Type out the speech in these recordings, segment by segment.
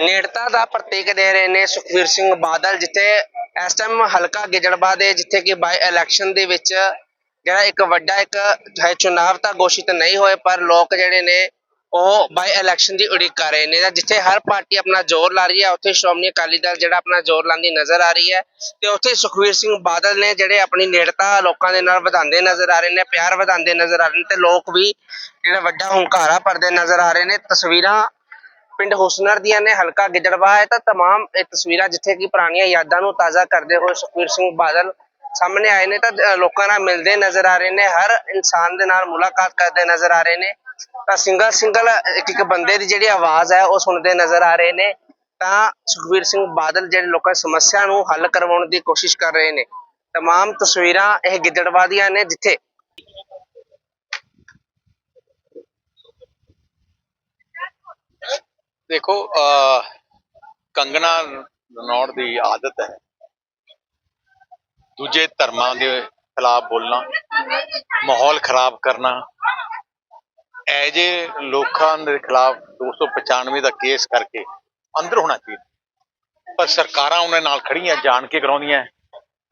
ਨੇੜਤਾ ਦਾ ਪ੍ਰਤੀਕ ਦੇ ਰਹੇ ਨੇ ਸੁਖਵੀਰ ਸਿੰਘ ਬਾਦਲ, ਜਿੱਥੇ ਇਸ ਟਾਈਮ ਹਲਕਾ ਗਿੱਜੜਬਾ ਦੇ, ਜਿੱਥੇ ਕਿ ਬਾਈ ਇਲੈਕਸ਼ਨ ਦੇ ਵਿੱਚ ਜਿਹੜਾ ਇੱਕ ਵੱਡਾ ਇੱਕ ਹੈ ਚੁਣਾਵ ਤਾਂ ਘੋਸ਼ਿਤ ਨਹੀਂ ਹੋਏ, ਪਰ ਲੋਕ ਜਿਹੜੇ ਨੇ ਉਹ ਬਾਈ ਇਲੈਕਸ਼ਨ ਦੀ ਉਡੀਕ ਕਰ ਰਹੇ ਨੇ। ਜਾਂ ਜਿੱਥੇ ਹਰ ਪਾਰਟੀ ਆਪਣਾ ਜ਼ੋਰ ਲਾ ਰਹੀ ਹੈ, ਉੱਥੇ ਸ਼੍ਰੋਮਣੀ ਅਕਾਲੀ ਦਲ ਜਿਹੜਾ ਆਪਣਾ ਜ਼ੋਰ ਲਾਉਂਦੀ ਨਜ਼ਰ ਆ ਰਹੀ ਹੈ ਤੇ ਉੱਥੇ ਸੁਖਵੀਰ ਸਿੰਘ ਬਾਦਲ ਨੇ ਜਿਹੜੇ ਆਪਣੀ ਨੇੜਤਾ ਲੋਕਾਂ ਦੇ ਨਾਲ ਵਧਾਉਂਦੇ ਨਜ਼ਰ ਆ ਰਹੇ ਨੇ, ਪਿਆਰ ਵਧਾਉਂਦੇ ਨਜ਼ਰ ਆ ਰਹੇ ਨੇ ਤੇ ਲੋਕ ਵੀ ਜਿਹੜਾ ਵੱਡਾ ਹੁੰਕਾਰਾ ਭਰਦੇ ਨਜ਼ਰ ਆ ਰਹੇ ਨੇ। ਤਸਵੀਰਾਂ ਪਿੰਡ ਹੁਸਨਰ ਦੀਆਂ ਨੇ ਹਲਕਾ ਗਿੱਦੜਵਾ ਹੈ ਤਾਂ तमाम ਇਹ ਤਸਵੀਰਾਂ ਜਿੱਥੇ ਕਿ ਪੁਰਾਣੀਆਂ ਯਾਦਾਂ ਨੂੰ ਤਾਜ਼ਾ ਕਰਦੇ ਹੋਏ ਸੁਖਵੀਰ ਸਿੰਘ ਬਾਦਲ ਸਾਹਮਣੇ ਆਏ ਨੇ ਤਾਂ ਅ, ਲੋਕਾਂ ਨਾਲ ਮਿਲਦੇ ਨਜ਼ਰ ਆ ਰਹੇ ਨੇ ਹਰ ਇਨਸਾਨ ਦੇ ਨਾਲ ਮੁਲਾਕਾਤ ਕਰਦੇ ਨਜ਼ਰ ਆ ਰਹੇ ਨੇ ਤਾਂ ਸਿੰਗਲ ਸਿੰਗਲ ਇੱਕ ਇੱਕ ਬੰਦੇ ਦੀ ਜਿਹੜੀ ਆਵਾਜ਼ ਹੈ ਉਹ ਸੁਣਦੇ ਨਜ਼ਰ ਆ ਰਹੇ ਨੇ ਤਾਂ ਸੁਖਵੀਰ ਸਿੰਘ ਬਾਦਲ ਜਿਹੜੇ ਲੋਕਾਂ ਦੀ ਸਮੱਸਿਆ ਨੂੰ ਹੱਲ ਕਰਵਾਉਣ ਦੀ ਕੋਸ਼ਿਸ਼ ਕਰ ਰਹੇ ਨੇ तमाम ਤਸਵੀਰਾਂ ਇਹ ਗਿੱਦੜਵਾ ਦੀਆਂ ਨੇ ਜਿੱਥੇ ਦੇਖੋ ਕੰਗਣਾ ਰਣੌੜ ਦੀ ਆਦਤ ਹੈ। ਦੂਜੇ ਧਰਮਾਂ ਦੇ ਖਿਲਾਫ ਬੋਲਣਾ, ਮਾਹੌਲ ਖਰਾਬ ਕਰਨਾ ਐ ਲੋਕਾਂ ਦੇ ਖਿਲਾਫ 295 ਦਾ ਕੇਸ ਕਰਕੇ ਅੰਦਰ ਹੋਣਾ ਚਾਹੀਦਾ। ਪਰ ਸਰਕਾਰਾਂ ਉਹਨਾਂ ਨਾਲ ਖੜੀਆਂ ਜਾਣ ਕੇ ਕਰਾਉਂਦੀਆਂ।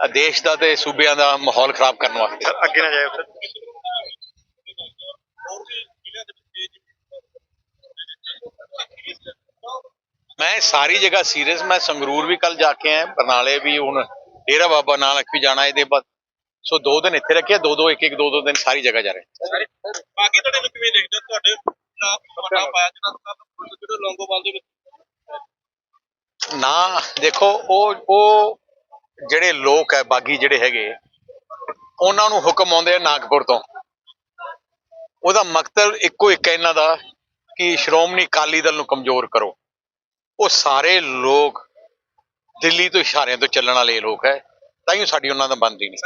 ਦੇਸ਼ ਦਾ ਤੇ ਸੂਬਿਆਂ ਦਾ ਮਾਹੌਲ ਖਰਾਬ ਕਰਨ ਵਾਸਤੇ। ਅੱਗੇ ਨਾ ਜਾਇਓ ਮੈਂ ਸਾਰੀ ਜਗ੍ਹਾ ਸੀਰੀਅਸ ਮੈਂ ਸੰਗਰੂਰ ਵੀ ਕੱਲ ਜਾ ਕੇ ਆਇਆ ਬਰਨਾਲੇ ਵੀ ਹੁਣ ਡੇਰਾ ਬਾਬਾ ਨਾਨਕ ਵੀ ਜਾਣਾ ਇਹਦੇ ਬਾਅਦ। ਸੋ ਦੋ ਦਿਨ ਇੱਥੇ ਰੱਖਿਆ ਦੋ ਦੋ ਇੱਕ ਇੱਕ ਦੋ ਦੋ ਦਿਨ ਸਾਰੀ ਜਗ੍ਹਾ ਜਾ ਰਹੇ। ਬਾਕੀ ਤੁਹਾਡੇ ਨੂੰ ਕਿਵੇਂ ਦੇਖਦੇ ਤੁਹਾਡੇ ਖਿਲਾਫ ਵੱਡਾ ਪਾਇਆ ਜਿਹੜਾ ਜਿਹੜੇ ਲੌਂਗੋਵਾਲ ਦੇ ਵਿੱਚ ਨਾ ਦੇਖੋ ਉਹ ਉਹ ਜਿਹੜੇ ਲੋਕ ਹੈ ਬਾਗੀ ਜਿਹੜੇ ਹੈਗੇ ਉਹਨਾਂ ਨੂੰ ਹੁਕਮ ਆਉਂਦੇ ਆ ਨਾਗਪੁਰ ਤੋਂ। ਉਹਦਾ ਮਕਸਦ ਇੱਕੋ ਇੱਕ ਇਹਨਾਂ ਦਾ ਕਿ ਸ਼੍ਰੋਮਣੀ ਅਕਾਲੀ ਦਲ ਨੂੰ ਕਮਜ਼ੋਰ ਕਰੋ। ਉਹ ਸਾਰੇ ਲੋਕ ਦਿੱਲੀ ਤੋਂ ਇਸ਼ਾਰਿਆਂ ਤੋਂ ਚੱਲਣ ਵਾਲੇ ਲੋਕ ਹੈ, ਤਾਂ ਹੀ ਸਾਡੀ ਉਹਨਾਂ ਦਾ ਬਣਦੀ ਨਹੀਂ।